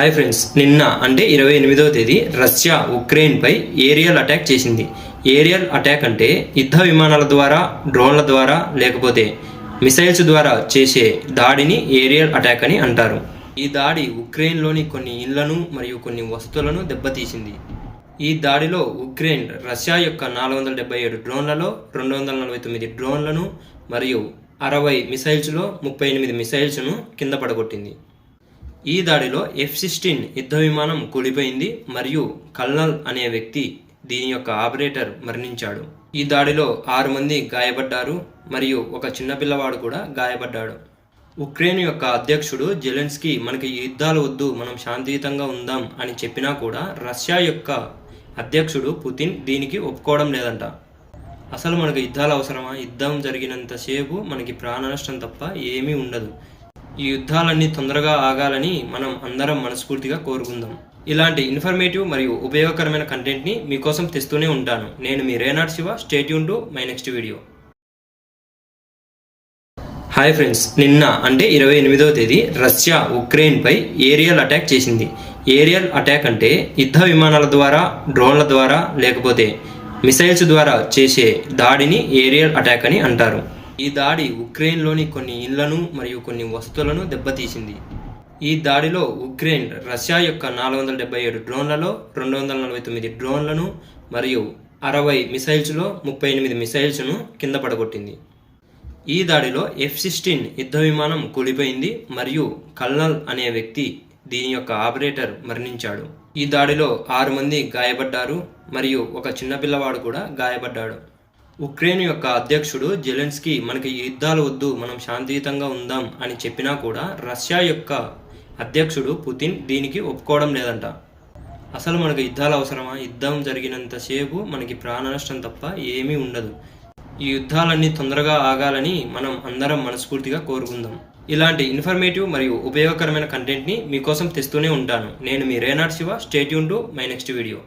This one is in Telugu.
హాయ్ ఫ్రెండ్స్ నిన్న అంటే ఇరవై ఎనిమిదవ తేదీ రష్యా ఉక్రెయిన్పై ఏరియల్ అటాక్ చేసింది. ఏరియల్ అటాక్ అంటే యుద్ధ విమానాల ద్వారా డ్రోన్ల ద్వారా లేకపోతే మిసైల్స్ ద్వారా చేసే దాడిని ఏరియల్ అటాక్ అని అంటారు. ఈ దాడి ఉక్రెయిన్లోని కొన్ని ఇళ్ళను మరియు కొన్ని వస్తువులను దెబ్బతీసింది. ఈ దాడిలో ఉక్రెయిన్ రష్యా యొక్క నాలుగు వందల డెబ్బై ఏడు డ్రోన్లలో రెండు వందల నలభై తొమ్మిది డ్రోన్లను మరియు అరవై మిసైల్స్లో ముప్పై ఎనిమిది మిసైల్స్ను కింద పడగొట్టింది. ఈ దాడిలో ఎఫ్ సిక్స్టీన్ యుద్ధ విమానం కూలిపోయింది మరియు కల్నల్ అనే వ్యక్తి దీని యొక్క ఆపరేటర్ మరణించాడు. ఈ దాడిలో ఆరు మంది గాయపడ్డారు మరియు ఒక చిన్నపిల్లవాడు కూడా గాయపడ్డాడు. ఉక్రెయిన్ యొక్క అధ్యక్షుడు జెలెన్స్కీ మనకి యుద్ధాలు వద్దు మనం శాంతియుతంగా ఉందాం అని చెప్పినా కూడా రష్యా యొక్క అధ్యక్షుడు పుతిన్ దీనికి ఒప్పుకోవడం లేదంట. అసలు మనకు యుద్ధాలు అవసరమా? యుద్ధం జరిగినంతసేపు మనకి ప్రాణ నష్టం తప్ప ఏమీ ఉండదు. ఈ యుద్ధాలన్నీ తొందరగా ఆగాలని మనం అందరం మనస్ఫూర్తిగా కోరుకుందాం. ఇలాంటి ఇన్ఫర్మేటివ్ మరియు ఉపయోగకరమైన కంటెంట్ని మీకోసం తెస్తూనే ఉంటాను. నేను మీ రేనాడ్ Shiva. Stay tuned to my next video hi friends నిన్న అంటే ఇరవై ఎనిమిదవ తేదీ రష్యా ఉక్రెయిన్పై ఏరియల్ అటాక్ చేసింది. ఏరియల్ అటాక్ అంటే యుద్ధ విమానాల ద్వారా డ్రోన్ల ద్వారా లేకపోతే మిసైల్స్ ద్వారా చేసే దాడిని ఏరియల్ అటాక్ అని అంటారు. ఈ దాడి ఉక్రెయిన్లోని కొన్ని ఇళ్ళను మరియు కొన్ని వస్తువులను దెబ్బతీసింది. ఈ దాడిలో ఉక్రెయిన్ రష్యా యొక్క నాలుగు వందల డెబ్బై ఏడు డ్రోన్లలో రెండు వందల నలభై తొమ్మిది డ్రోన్లను మరియు అరవై మిసైల్స్లో ముప్పై ఎనిమిది మిసైల్స్ను కింద పడగొట్టింది. ఈ దాడిలో ఎఫ్ సిక్స్టీన్ యుద్ధ విమానం కూలిపోయింది మరియు కల్నల్ అనే వ్యక్తి దీని యొక్క ఆపరేటర్ మరణించాడు. ఈ దాడిలో ఆరు మంది గాయపడ్డారు మరియు ఒక చిన్న పిల్లవాడు కూడా గాయపడ్డాడు. ఉక్రెయిన్ యొక్క అధ్యక్షుడు జెలెన్స్కీ మనకి యుద్ధాలు వద్దు మనం శాంతియుతంగా ఉందాం అని చెప్పినా కూడా రష్యా యొక్క అధ్యక్షుడు పుతిన్ దీనికి ఒప్పుకోవడం లేదంట. అసలు మనకు యుద్ధాలు అవసరమా? యుద్ధం జరిగినంతసేపు మనకి ప్రాణ నష్టం తప్ప ఏమీ ఉండదు. ఈ యుద్ధాలన్నీ తొందరగా ఆగాలని మనం అందరం మనస్ఫూర్తిగా కోరుకుందాం. ఇలాంటి ఇన్ఫర్మేటివ్ మరియు ఉపయోగకరమైన కంటెంట్ని మీకోసం తెస్తూనే ఉంటాను. నేను మీ రేనాడ్ Shiva. Stay tuned to my next video.